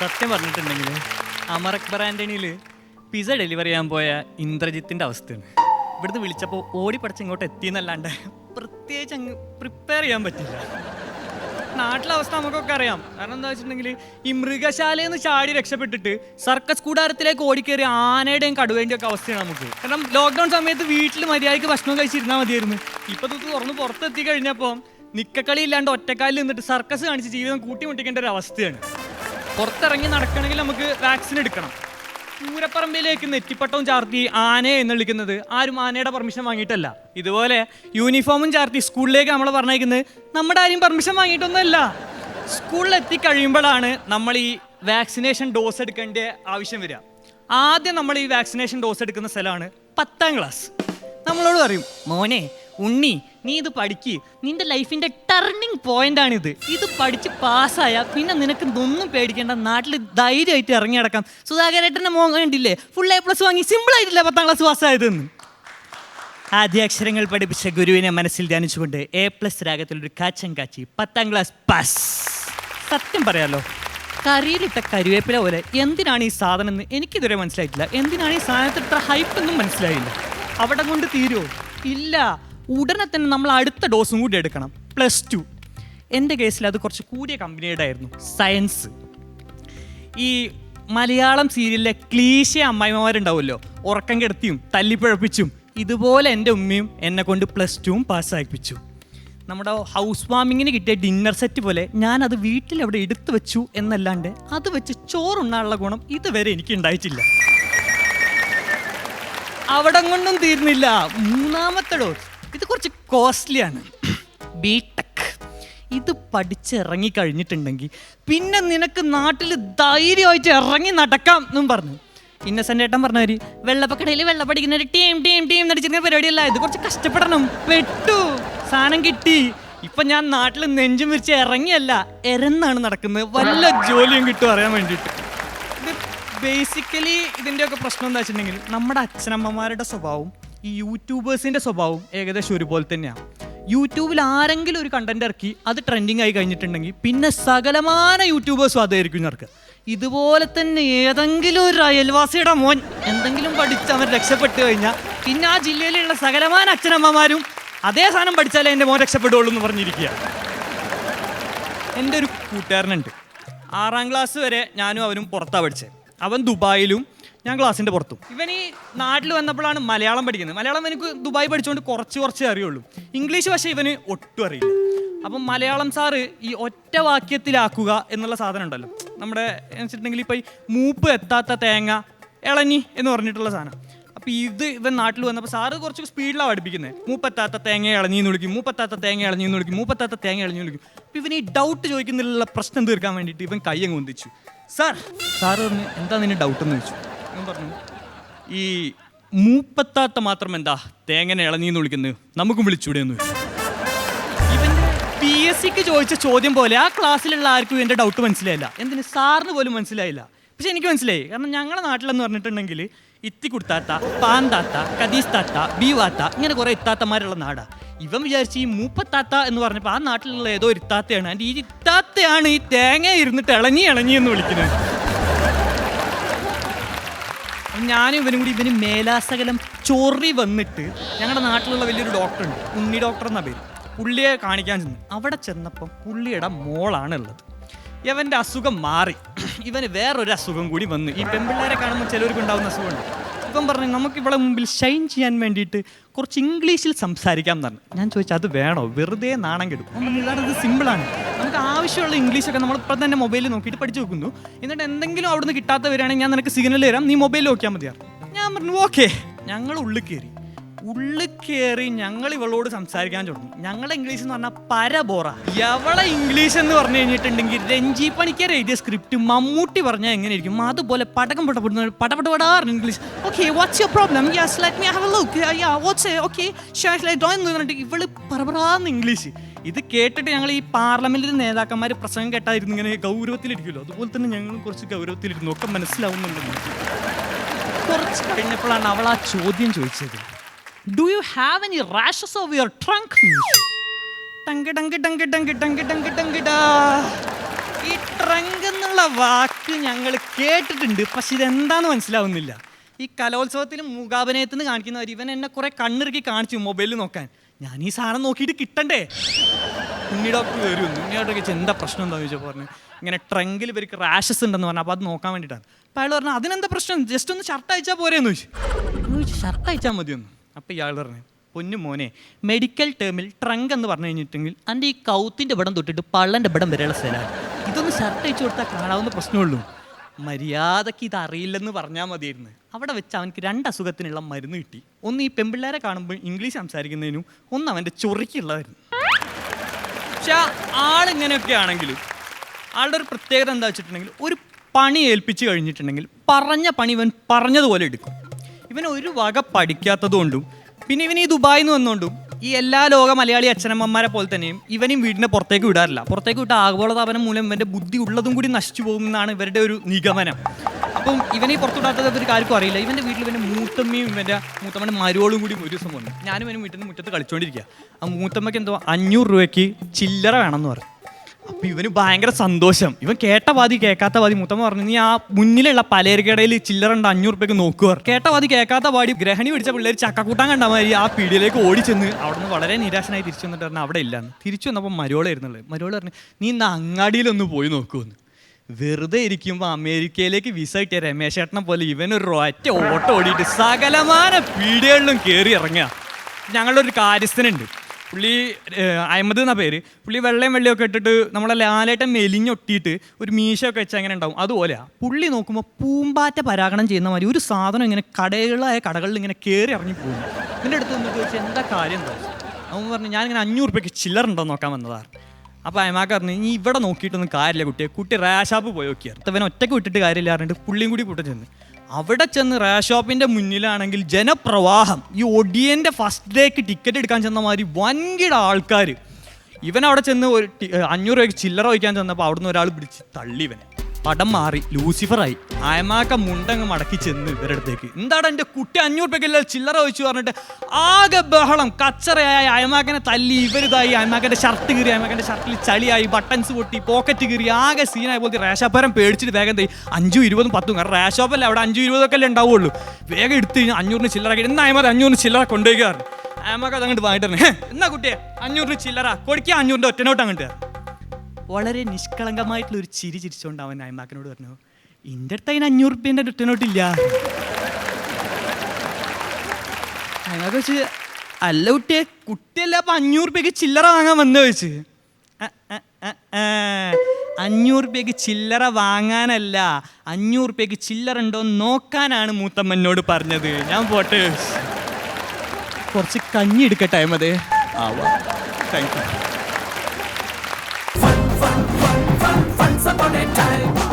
സത്യം പറഞ്ഞിട്ടുണ്ടെങ്കിൽ Amar Akbar pizza delivery ചെയ്യാൻ പോയ ഇന്ദ്രജിത്തിന്റെ അവസ്ഥയാണ്. ഇവിടുന്ന് വിളിച്ചപ്പോൾ ഓടി പഠിച്ച് ഇങ്ങോട്ട് എത്തിയെന്നല്ലാണ്ട് പ്രത്യേകിച്ച് അങ്ങ് പ്രിപ്പയർ ചെയ്യാൻ പറ്റില്ല. നാട്ടിലെ അവസ്ഥ നമുക്കൊക്കെ അറിയാം. കാരണം എന്താ വെച്ചിട്ടുണ്ടെങ്കിൽ ഈ മൃഗശാലയിൽ നിന്ന് ചാടി രക്ഷപ്പെട്ടിട്ട് സർക്കസ് കൂടാരത്തിലേക്ക് ഓടിക്കേറി ആനയുടെയും കടുവേന്റെയും ഒക്കെ അവസ്ഥയാണ് നമുക്ക്. കാരണം ലോക്ക്ഡൗൺ സമയത്ത് വീട്ടിൽ മര്യാദയ്ക്ക് ഭക്ഷണം കഴിച്ചിരുന്നാൽ മതിയായിരുന്നു. ഇപ്പൊ ഇത് തുറന്ന് പുറത്തെത്തി കഴിഞ്ഞപ്പോൾ നിക്കക്കളി ഇല്ലാണ്ട് ഒറ്റക്കാലിൽ നിന്നിട്ട് സർക്കസ് കാണിച്ച് ജീവിതം കൂട്ടിമുട്ടിക്കേണ്ട ഒരു അവസ്ഥയാണ്. പുറത്തിറങ്ങി നടക്കണമെങ്കിൽ നമുക്ക് വാക്സിൻ എടുക്കണം. പൂരപ്പറമ്പിലേക്ക് നെറ്റിപ്പട്ടവും ചാർത്തി ആന എന്ന് വിളിക്കുന്നത് ആരും ആനയുടെ പെർമിഷൻ വാങ്ങിയിട്ടല്ല. ഇതുപോലെ യൂണിഫോമും ചാർത്തി സ്കൂളിലേക്ക് നമ്മൾ പറഞ്ഞേക്കുന്നത് നമ്മുടെ ആരും പെർമിഷൻ വാങ്ങിയിട്ടൊന്നുമല്ല. സ്കൂളിൽ എത്തിക്കഴിയുമ്പോഴാണ് നമ്മൾ ഈ വാക്സിനേഷൻ ഡോസ് എടുക്കേണ്ട ആവശ്യം വരിക. ആദ്യം നമ്മൾ ഈ വാക്സിനേഷൻ ഡോസ് എടുക്കുന്ന സ്ഥലമാണ് പത്താം ക്ലാസ് നമ്മളോട് പറയും മോനെ ഉണ്ണി നീ ഇത് പഠിക്ക്. നിന്റെ ലൈഫിന്റെ ടേണിംഗ് പോയിന്റ് ആണിത്. ഇത് പഠിച്ച് പാസ്സായ പിന്നെ നിനക്ക് ഒന്നും പേടിക്കേണ്ട നാട്ടിൽ ധൈര്യമായിട്ട് ഇറങ്ങി നടക്കാം. സുധാകരേട്ടന്റെ മോൻ കണ്ടില്ലേ? ഫുൾ എ പ്ലസ് വാങ്ങി സിമ്പിൾ ആയിട്ടില്ല പത്താം ക്ലാസ് പാസ്സായതെന്ന് ആദ്യാക്ഷരങ്ങൾ പഠിപ്പിച്ച ഗുരുവിനെ മനസ്സിൽ ധ്യാനിച്ചുകൊണ്ട് എ പ്ലസ് രാഗത്തിൽ ഒരു കാച്ചം കാച്ചി പത്താം ക്ലാസ് പാസ് സത്യം പറയാലോ കറിയിലിട്ട കരുവേപ്പില പോലെ എന്തിനാണ് ഈ സാധനം എന്ന് എനിക്കിതുവരെ മനസ്സിലായിട്ടില്ല. എന്തിനാണ് ഈ സാധനത്തിൽ ഇത്ര ഹൈപ്പ് എന്നും മനസ്സിലായില്ല. അവിടെ കൊണ്ട് തീരുമോ ഇല്ല. ഉടനെ തന്നെ നമ്മൾ അടുത്ത ഡോസും കൂടി എടുക്കണം. പ്ലസ് ടു എന്റെ കേസിൽ അത് കുറച്ച് കൂടിയ കമ്പനിയുടെ ആയിരുന്നു സയൻസ് ഈ മലയാളം സീരിയലിലെ ക്ലീശ അമ്മായിമാരുണ്ടാവുമല്ലോ ഉറക്കം കിടത്തിയും തല്ലിപ്പഴപ്പിച്ചും ഇതുപോലെ എന്റെ ഉമ്മയും എന്നെ കൊണ്ട് പ്ലസ് ടുവും പാസ്സാക്കിപ്പിച്ചു നമ്മുടെ ഹൗസ് വാമിങ്ങിന് കിട്ടിയ ഡിന്നർ സെറ്റ് പോലെ ഞാൻ അത് വീട്ടിൽ അവിടെ എടുത്തു വെച്ചു എന്നല്ലാണ്ട് അത് വെച്ച് ചോറുണ്ണാനുള്ള ഗുണം ഇതുവരെ എനിക്ക് ഉണ്ടായിട്ടില്ല. അവിടെ കൊണ്ടും തീർന്നില്ല. മൂന്നാമത്തെ ഡോസ് ഇത് കുറച്ച് കോസ്റ്റ്ലിയാണ് ബി ടെക് ഇത് പഠിച്ചിറങ്ങി കഴിഞ്ഞിട്ടുണ്ടെങ്കിൽ പിന്നെ നിനക്ക് നാട്ടിൽ ധൈര്യമായിട്ട് ഇറങ്ങി നടക്കാം എന്നും പറഞ്ഞു. ഇന്നസെന്റ് ഏട്ടൻ പറഞ്ഞവര് വെള്ളപ്പക്കടയിൽ വെള്ള പഠിക്കുന്ന ഒരു ടീം ടീം ടീം നടിച്ചിരുന്ന പരിപാടിയല്ല. ഇത് കുറച്ച് കഷ്ടപ്പെടണം. പെട്ടു. സാധനം കിട്ടി. ഇപ്പൊ ഞാൻ നാട്ടിൽ നെഞ്ചും വിരിച്ച് ഇറങ്ങിയല്ല എരന്നാണ് നടക്കുന്നത്. വല്ല ജോലിയും കിട്ടും അറിയാൻ വേണ്ടിയിട്ട്. ഇത് ബേസിക്കലി ഇതിന്റെയൊക്കെ പ്രശ്നം എന്താ വെച്ചിട്ടുണ്ടെങ്കിൽ നമ്മുടെ അച്ഛനമ്മമാരുടെ സ്വഭാവവും ഈ യൂട്യൂബേഴ്സിന്റെ സ്വഭാവം ഏകദേശം ഒരുപോലെ തന്നെയാണ് യൂട്യൂബിൽ ആരെങ്കിലും ഒരു കണ്ടന്റ് ഇറക്കി അത് ട്രെൻഡിങ് ആയി കഴിഞ്ഞിട്ടുണ്ടെങ്കിൽ പിന്നെ സകലമാന യൂട്യൂബേഴ്സും അതായിരിക്കും ഇറക്കുക ഇതുപോലെ തന്നെ ഏതെങ്കിലും ഒരു അയൽവാസിയുടെ മോൻ എന്തെങ്കിലും പഠിച്ച് അവൻ രക്ഷപ്പെട്ടു കഴിഞ്ഞാൽ പിന്നെ ആ ജില്ലയിലുള്ള സകലമാന അച്ഛനമ്മമാരും അതേ സാധനം പഠിച്ചാലേ എന്റെ മോൻ രക്ഷപ്പെടുള്ളൂ എന്ന് പറഞ്ഞിരിക്കുക. എന്റെ ഒരു കൂട്ടുകാരനുണ്ട്. ആറാം ക്ലാസ് വരെ ഞാനും അവനും പുറത്താണ് പഠിച്ചത്. അവൻ ദുബായിലും ഞാൻ ക്ലാസ്സിന്റെ പുറത്തും. ഇവൻ ഈ നാട്ടിൽ വന്നപ്പോഴാണ് മലയാളം പഠിക്കുന്നത്. മലയാളം എനിക്ക് ദുബായ് പഠിച്ചുകൊണ്ട് കുറച്ച് കുറച്ചേ അറിയുള്ളൂ. ഇംഗ്ലീഷ് പക്ഷേ ഇവന് ഒട്ടും അറിയില്ല. അപ്പം മലയാളം സാറ് ഈ ഒറ്റ വാക്യത്തിലാക്കുക എന്നുള്ള സാധനം ഉണ്ടല്ലോ. നമ്മുടെ വെച്ചിട്ടുണ്ടെങ്കിൽ ഇപ്പം ഈ മൂപ്പ് എത്താത്ത തേങ്ങ ഇളഞ്ഞി എന്ന് പറഞ്ഞിട്ടുള്ള സാധനം. അപ്പോൾ ഇത് ഇവൻ നാട്ടിൽ വന്നപ്പോൾ സാറ് കുറച്ച് സ്പീഡിലാണ് പഠിപ്പിക്കുന്നത് മൂപ്പത്താത്ത തേങ്ങ ഇളഞ്ഞി എന്ന് വിളിക്കും. മൂപ്പത്താത്ത തേങ്ങ ഇളഞ്ഞി എന്ന് വിളിക്കും. മൂപ്പത്താത്ത തേങ്ങ ഇളഞ്ഞു വിളിക്കും. അപ്പോൾ ഇവൻ ഈ ഡൗട്ട് ചോദിക്കുന്നതിലുള്ള പ്രശ്നം തീർക്കാൻ വേണ്ടിയിട്ട് ഇവൻ കൈ അങ്ങ് ഒന്നിച്ചു സാർ സാറ് എന്താ നിന്നെ ഡൗട്ട് എന്ന് ചോദിച്ചു? പറഞ്ഞു ഈ മൂപ്പത്താത്ത മാത്രം എന്താ തേങ്ങനെ ഇളനീന്ന് വിളിക്കുന്നത്? നമുക്കും വിളിച്ചൂടെ ഒന്ന് പി എസ് സിക്ക് ചോദിച്ച ചോദ്യം പോലെ ആ ക്ലാസ്സിലുള്ള ആർക്കും എന്റെ ഡൗട്ട് മനസ്സിലായില്ല. എന്തിന് സാറിന് പോലും മനസ്സിലായില്ല. പക്ഷെ എനിക്ക് മനസ്സിലായി. കാരണം ഞങ്ങളുടെ നാട്ടിലെന്ന് പറഞ്ഞിട്ടുണ്ടെങ്കിൽ ഇത്തി കുടുത്താത്ത പാന്താത്ത കദീസ്താത്ത ബീവാത്ത ഇങ്ങനെ കുറേ ഇത്താത്തമാരുള്ള നാടാ. ഇവൻ വിചാരിച്ച് ഈ മൂപ്പത്താത്ത എന്ന് പറഞ്ഞപ്പോൾ ആ നാട്ടിലുള്ള ഏതോ ഒരു ഇത്താത്തയാണ്. എന്റെ ഈ ഇത്താത്തയാണ് ഈ തേങ്ങ ഇരുന്നിട്ട് ഇളഞ്ഞി ഇളഞ്ഞി എന്ന് വിളിക്കുന്നത്. ഞാനും ഇവനും കൂടി ഇവന് മേലാസകലം ചൊറി വന്നിട്ട് ഞങ്ങളുടെ നാട്ടിലുള്ള വലിയൊരു ഡോക്ടർ ഉണ്ട് ഉണ്ണി ഡോക്ടർ എന്ന പേര്. പുള്ളിയെ കാണിക്കാൻ ചെന്നു. അവിടെ ചെന്നപ്പം പുള്ളിയുടെ മോളാണ് ഉള്ളത് ഇവന്റെ അസുഖം മാറി. ഇവന് വേറൊരു അസുഖം കൂടി വന്നു. ഈ പെൺപിള്ളേരെ കാണുമ്പോൾ ചിലർക്ക് ഉണ്ടാകുന്ന അസുഖമുണ്ട്. ഇപ്പം പറഞ്ഞു നമുക്ക് ഇവിടെ മുമ്പിൽ ഷൈൻ ചെയ്യാൻ വേണ്ടിയിട്ട് കുറച്ച് ഇംഗ്ലീഷിൽ സംസാരിക്കാം എന്ന് പറഞ്ഞു. ഞാൻ ചോദിച്ചാൽ അത് വേണോ? വെറുതെ നാണം കെടും അവൻ പറഞ്ഞു, "ഇതാണ് സിമ്പിളാണ് നമുക്ക് ആവശ്യമുള്ള ഇംഗ്ലീഷൊക്കെ നമ്മൾ ഇപ്പം തന്നെ മൊബൈലിൽ നോക്കിയിട്ട് പഠിച്ചു വെക്കുന്നു. എന്നിട്ട് എന്തെങ്കിലും അവിടുന്ന് കിട്ടാത്ത വരികയാണെങ്കിൽ ഞാൻ നിനക്ക് സിഗ്നൽ തരാം. നീ മൊബൈലിൽ നോക്കിയാൽ മതിയാ? ഞാൻ പറഞ്ഞു ഓക്കെ. ഞങ്ങൾ ഉള്ളിൽ കയറി ഉള്ളിൽ കയറി ഞങ്ങൾ ഇവളോട് സംസാരിക്കാൻ തുടങ്ങി. ഞങ്ങളെ ഇംഗ്ലീഷ് എന്ന് പറഞ്ഞാൽ പരബോറ എവളെ ഇംഗ്ലീഷ് എന്ന് പറഞ്ഞു കഴിഞ്ഞിട്ടുണ്ടെങ്കിൽ രഞ്ജി പണിക്കർ എഴുതിയ സ്ക്രിപ്റ്റ് മമ്മൂട്ടി പറഞ്ഞാൽ എങ്ങനെ ഇരിക്കും അതുപോലെ പടക്കം പടപ്പെടുന്ന പടപടപടാറ് English. Okay what's your problem yes let me have a look ya what's okay Shah light എന്ന് പറഞ്ഞിട്ട് ഇവൾ പറപറാന്ന് ഇംഗ്ലീഷ്. ഇത് കേട്ടിട്ട് ഞങ്ങൾ ഈ പാർലമെന്റിലെ നേതാക്കന്മാർ പ്രസംഗം കേട്ടായിരുന്നു ഇങ്ങനെ ഗൗരവത്തിലിരിക്കുമല്ലോ. അതുപോലെ തന്നെ ഞങ്ങളും കുറച്ച് ഗൗരവത്തിലിരുന്നു. ഒക്കെ മനസ്സിലാവുന്നുണ്ടെന്ന്. കുറച്ച് കഴിഞ്ഞപ്പോഴാണ് അവൾ ആ ചോദ്യം ചോദിച്ചത്. Do you have any rashes of your trunk tongue. ഈ ട്രങ്ക് എന്ന് എന്നുള്ള വാക്ക് ഞങ്ങൾ കേട്ടിട്ടുണ്ട്. പക്ഷെ ഇതെന്താന്ന് മനസ്സിലാവുന്നില്ല. ഈ കലോത്സവത്തിലും മുഖാഭിനയത്തിന് കാണിക്കുന്നവർ ഇവൻ എന്നെ കുറെ കണ്ണിറുക്കി കാണിച്ചു മൊബൈലിൽ നോക്കാൻ. ഞാൻ ഈ സാധനം നോക്കിയിട്ട് കിട്ടണ്ടേ? ഉണ്ണി ഡോക്ടർ വരും ഉണ്ണി ഡോക്ടർ ചോദിച്ചാൽ എന്താ പ്രശ്നം എന്താ? ചോദിച്ചാൽ പറഞ്ഞു. ഇങ്ങനെ ട്രങ്കിൽ ഇവർക്ക് റാഷസ് ഉണ്ടെന്ന് പറഞ്ഞു. അപ്പോൾ അത് നോക്കാൻ വേണ്ടിയിട്ടാണ്. അപ്പോൾ അയാൾ പറഞ്ഞു അതിനെന്താ പ്രശ്നം? ജസ്റ്റ് ഒന്ന് ഷർട്ട് അയച്ചാൽ പോരെയെന്ന് ചോദിച്ചു. ഷർട്ട് അയച്ചാൽ മതിയെന്ന്. അപ്പോൾ ഇയാൾ പറഞ്ഞു പൊന്നു മോനെ മെഡിക്കൽ ടേമിൽ ട്രങ്ക് എന്ന് പറഞ്ഞു കഴിഞ്ഞിട്ടുണ്ടെങ്കിൽ എന്റെ ഈ കൗത്തിന്റെ ഇവിടം തൊട്ടിട്ട് പള്ളന്റെ ഇവിടം വരെയുള്ള സ്ഥലമാണ്. ഇതൊന്ന് ഷർട്ട് അയച്ചു കൊടുത്താൽ കാണാവുന്ന പ്രശ്നമുള്ളൂ മര്യാദയ്ക്ക് ഇത് അറിയില്ലെന്ന് പറഞ്ഞാൽ മതിയായിരുന്നു. അവിടെ വെച്ച് അവനക്ക് രണ്ട് അസുഖത്തിനുള്ള മരുന്ന് കിട്ടി. ഒന്ന് ഈ പെമ്പിള്ളേരെ കാണുമ്പോൾ ഇംഗ്ലീഷ് സംസാരിക്കുന്നതിനും ഒന്ന് അവന്റെ ചൊറിക്കുള്ളതായിരുന്നു. പക്ഷെ ആളിങ്ങനെയൊക്കെ ആണെങ്കിലും ആളുടെ ഒരു പ്രത്യേകത എന്താ വെച്ചിട്ടുണ്ടെങ്കിൽ ഒരു പണി ഏൽപ്പിച്ച് കഴിഞ്ഞിട്ടുണ്ടെങ്കിൽ പറഞ്ഞ പണി ഇവൻ പറഞ്ഞതുപോലെ എടുക്കും. ഇവൻ ഒരു വക പഠിക്കാത്തതുകൊണ്ടും പിന്നെ ഇവൻ ഈ ദുബായിൽ നിന്ന് വന്നുകൊണ്ടും ഈ എല്ലാ ലോക മലയാളി അച്ഛനമ്മമാരെ പോലെ തന്നെയും ഇവനും വീടിന്റെ പുറത്തേക്ക് വിടാറില്ല. പുറത്തേക്ക് വിട്ട ആഗോളതാപനം മൂലം ഇവന്റെ ബുദ്ധി ഉള്ളതും കൂടി നശിച്ചു പോകുമെന്നാണ് ഇവരുടെ ഒരു നിഗമനം. അപ്പം ഇവനെ പുറത്തുവിടാത്തത് ഇവർക്ക് ആർക്കും അറിയില്ല. ഇവന്റെ വീട്ടിൽ ഇവന്റെ മൂത്തമ്മയും ഇവന്റെ മൂത്തമ്മയുടെ മരുവോളും കൂടി ഒരു ദിവസം വന്നു. ഞാനും ഇവനും വീട്ടിൽ നിന്ന് മുറ്റത്ത് കളിച്ചുകൊണ്ടിരിക്കുക ആ മൂത്തമ്മയ്ക്ക് എന്തോ അഞ്ഞൂറ് രൂപയ്ക്ക് ചില്ലറ വേണമെന്ന് പറഞ്ഞു. അപ്പൊ ഇവന് ഭയങ്കര സന്തോഷം. ഇവൻ കേട്ട പാതി കേൾക്കാത്ത പാതി മുത്തമ്മ പറഞ്ഞു നീ ആ മുന്നിലുള്ള പലചരക്കടയിൽ ചില്ലറുണ്ട് അഞ്ഞൂറ് റുപ്യക്ക് നോക്കുക കേട്ട പാതി കേൾക്കാത്ത വാടി ഗ്രഹണി പിടിച്ച പിള്ളേർ ചക്കക്കൂട്ടാൻ കണ്ട മാതിരി ആ പീടിയിലേക്ക് ഓടി അവിടെ നിന്ന് വളരെ നിരാശനായി തിരിച്ചു വന്നിട്ട് പറഞ്ഞു അവിടെ ഇല്ലാന്ന് തിരിച്ചു വന്നപ്പോൾ മരോളായിരുന്നുള്ളത് മരോൾ പറഞ്ഞു നീ ഇന്ന് അങ്ങാടിയിലൊന്ന് പോയി നോക്കുമെന്ന് വെറുതെ ഇരിക്കുമ്പോൾ അമേരിക്കയിലേക്ക് വിസ കിട്ടിയ രമേശ് ചേട്ടനെ പോലെ ഇവനൊരു ഒറ്റ ഓട്ടം ഓടിയിട്ട് സകലമാന പീടികളിലും കയറി ഇറങ്ങുക. ഞങ്ങളുടെ ഒരു കാര്യസ്ഥനുണ്ട്. പുള്ളി അഹമ്മദ് എന്ന പേര്? പുള്ളി വെള്ളയും വെള്ളയൊക്കെ ഇട്ടിട്ട് നമ്മളെ ലാലേട്ടൻ മെലിഞ്ഞൊട്ടിയിട്ട് ഒരു മീശയൊക്കെ വെച്ചാൽ എങ്ങനെ ഉണ്ടാവും. അതുപോലെയാ പുള്ളി നോക്കുമ്പോൾ പൂമ്പാറ്റ പരാഗണം ചെയ്യുന്ന മാതിരി ഒരു സാധനം ഇങ്ങനെ കടകളായ കടകളിൽ ഇങ്ങനെ കയറി ഇറങ്ങി പോകും. ഇതിന്റെ അടുത്ത് നിന്ന് ചോദിച്ചാൽ എന്താ കാര്യം? എന്താ അവൻ പറഞ്ഞു ഞാൻ ഞാനിങ്ങനെ അഞ്ഞൂറ് റുപ്യക്ക് ചില്ലറുണ്ടോ നോക്കാൻ വന്നതാണ്. അപ്പോൾ അയമാക്ക പറഞ്ഞു നീ ഇവിടെ നോക്കിയിട്ടൊന്നും കാര്യമില്ല കുട്ടിയെ. കുട്ടി റാഷാപ്പ് പോയി നോക്കിയായിരുന്നു അവൻ ഒറ്റയ്ക്ക് വിട്ടിട്ട് കാര്യമില്ല പറഞ്ഞിട്ട് പുള്ളിയും കൂടി കൂട്ടം ചെന്ന്. അവിടെ ചെന്ന് റേഷോപ്പിന്റെ മുന്നിലാണെങ്കിൽ ജനപ്രവാഹം. ഈ ഒടിയന്റെ ഫസ്റ്റ് ഡേക്ക് ടിക്കറ്റ് എടുക്കാൻ ചെന്ന മാതിരി വൻകിട ആൾക്കാർ ഇവൻ അവിടെ ചെന്ന് ഒരു അഞ്ഞൂറ് രൂപയ്ക്ക് ചില്ലറ വയ്ക്കാൻ ചെന്നപ്പോൾ അവിടുന്ന് ഒരാൾ പിടിച്ച് തള്ളി ഇവനെ. പടം മാറി ലൂസിഫറായി അയമാക്ക മുണ്ടങ്ങ് മടക്കി ചെന്ന് ഇവരുടെ അടുത്തേക്ക് എന്താണ് എന്റെ കുട്ടി അഞ്ഞൂറ് രൂപയ്ക്കല്ല ചില്ലറ വെച്ചു പറഞ്ഞിട്ട് ആകെ ബഹളം. കച്ചറയായ. അയമാക്കനെ തല്ലി ഇവരിതായി. അയമാക്കന്റെ ഷർട്ട് കീറി അയമാക്കന്റെ ഷർട്ടിൽ ചളിയായി. ബട്ടൺസ് പൊട്ടി പോക്കറ്റ് കീറി. ആകെ സീനായ പോലത്തെ റേഷാപ്പരം പേടിച്ചിട്ട് വേഗം തൈ അഞ്ചും ഇരുപതും പത്തും കാരണം റേഷാപ്പല്ലേ? അവിടെ അഞ്ചും ഇരുപതൊക്കെ അല്ലേ ഉണ്ടാവുള്ളൂ. വേഗം എടുത്ത് കഴിഞ്ഞാൽ അഞ്ഞൂറിന് ചില്ലറ എന്നാ അയമാർ അഞ്ഞൂറിന് ചില്ലറ കൊണ്ടുപോയിക്കാറ് അയമാക്ക അതങ്ങോട്ട് വാങ്ങിട്ട് പറഞ്ഞു, "ഹേ, എന്നാ കുട്ടിയെ? അഞ്ഞൂറിന് ചില്ലറ. കൊടുക്കുക അഞ്ഞൂറിന്റെ ഒറ്റനോട്ട് അങ്ങോട്ട് വളരെ നിഷ്കളങ്കമായിട്ടുള്ള ഒരു ചിരി ചിരിച്ചുകൊണ്ട് അവൻ അയമാക്കനോട് പറഞ്ഞു എന്റെ അടുത്ത് അതിന് അഞ്ഞൂറ് റുപ്യന്റെ റിട്ടേണോട്ടില്ല അയാൾക്ക് വെച്ച് അല്ല കുട്ടിയെ കുട്ടിയല്ല അപ്പം അഞ്ഞൂറ് റുപ്യക്ക് ചില്ലറ വാങ്ങാൻ വന്നു ചോദിച്ച്. "അ, അ, അ, അഞ്ഞൂറ് റുപ്യക്ക് ചില്ലറ വാങ്ങാനല്ല അഞ്ഞൂറ് റുപ്യക്ക് ചില്ലറ ഉണ്ടോ നോക്കാനാണ് മൂത്തമ്മനോട് പറഞ്ഞത്. ഞാൻ പോട്ടെ കുറച്ച് കഞ്ഞി എടുക്കട്ടെ അഹമ്മദേ? ആവാ താങ്ക് യു morning time.